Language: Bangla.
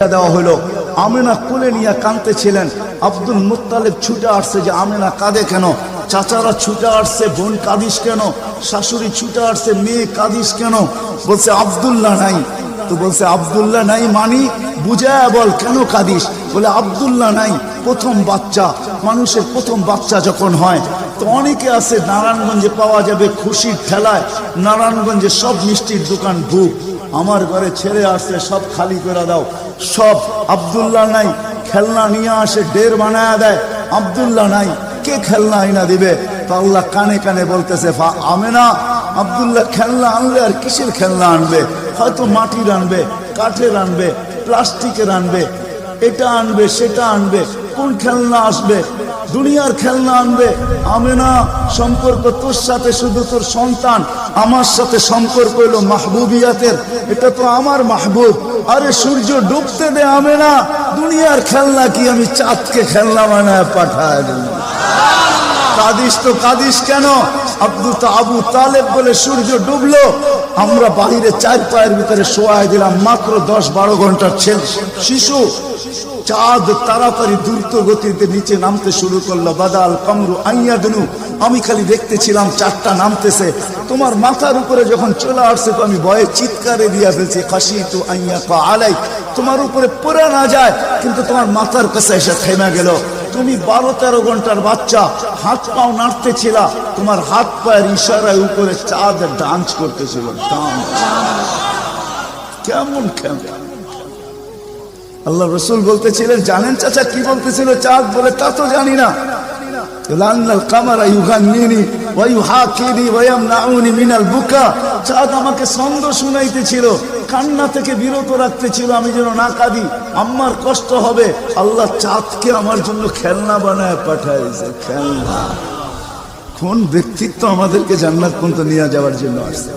দেওয়া কোলে নিয়ে আব্দুল ছুটে আসছে যে কাঁদে কেন? চাচারা ছুটে বোন কাঁদিস কেন? শাশুড়ি ছুটে আসছে, মেয়ে কাঁদিস কেন? বলছে, আব্দুল্লাহ নাই। তো বলছে, আব্দুল্লাহ নাই মানি? বুঝায় বল, কেন কাঁদিস? বলে, আব্দুল্লাহ নাই, প্রথম বাচ্চা, মানুষের প্রথম বাচ্চা যখন হয়, তো অনেকে আছে নারায়ণগঞ্জে পাওয়া যাবে খুশির ঠেলায়, নারায়ণগঞ্জে সব মিষ্টির দোকান ভুক। আমার ঘরে ছেড়ে আসছে, সব খালি করে দাও। সব আব্দুল্লাহ নাই, খেলনা নিয়ে আসে ডের বানায় দেয়। আব্দুল্লাহ নাই, কে খেলনা আইনা দিবে? তো আল্লাহ কানে কানে বলতেছে, ফা, আমেনা, আব্দুল্লাহ খেলনা আনলে আর কিসের খেলনা আনবে? হয়তো মাটির আনবে, কাঠের আনবে, প্লাস্টিকের আনবে, এটা আনবে, সেটা আনবে, কোন খেলনা আসবে? দুনিয়ার খেলনা আনবে। আমেনা, সম্পর্ক তোর সাথে, শুধু তোর সন্তান। আমার সাথে সম্পর্ক হলো মাহবুবিয়াতের। এটা তো আমার মাহবুব। আরে সূর্য ডুবতে দে, আমেনা। দুনিয়ার খেলনা কি? আমি চাঁদকে খেলনা বানায় পাঠায় দিলাম। কাদিস তো কাদিস কেন? আব্দুল তো আবু তালেব বলে সূর্য ডুবলো। আমরা বাহিরে চার পায়ের ভিতরে শোয়াই দিলাম মাত্র দশ বারো ঘণ্টার ছেলে। শিশু, চাঁদ তাড়াতাড়ি দ্রুত গতিতে নিচে নামতে শুরু করল। বাদাল, কামরু, আইয়া, দিনু। আমি খালি দেখতেছিলাম চারটা নামতেছে। তোমার মাথার উপরে যখন চলে আসছে তো আমি ভয়ে চিৎকারে দিয়া ফেলছি খাসি তো আইয়া পা আলাই। তোমার উপরে পড়ে না যায়, কিন্তু তোমার মাথার কাছে এসে থেমে গেল। তুমি বারো তেরো ঘণ্টার বাচ্চা, হাত পাও নাড়তে ছিল তোমার হাত পায়ের ইশারায় উপরে চাঁদ ডান্স করতেছিল। কেমন কেমন? আল্লাহ রসুল বলতেছিলেন, জানেন চাচা কি বলতেছিল? চাঁদ বলে, তা তো জানি না। ইউগান্নিনি ওয়া ইউহাকিনি ওয়া ইয়ামনাউনি মিনাল বুকা চাঁদ আমাকে ছন্দ শুনাইতেছিল, কান্না থেকে বিরত রাখতেছিল, আমি যেন না কাঁদি। আমার কষ্ট হবে, আল্লাহ চাঁদকে আমার জন্য খেলনা বানায় পাঠাইছে, খেলনা। কোন ব্যক্তিত্ব আমাদেরকে জান্নাত পর্যন্ত নিয়ে যাওয়ার জন্য আসছে?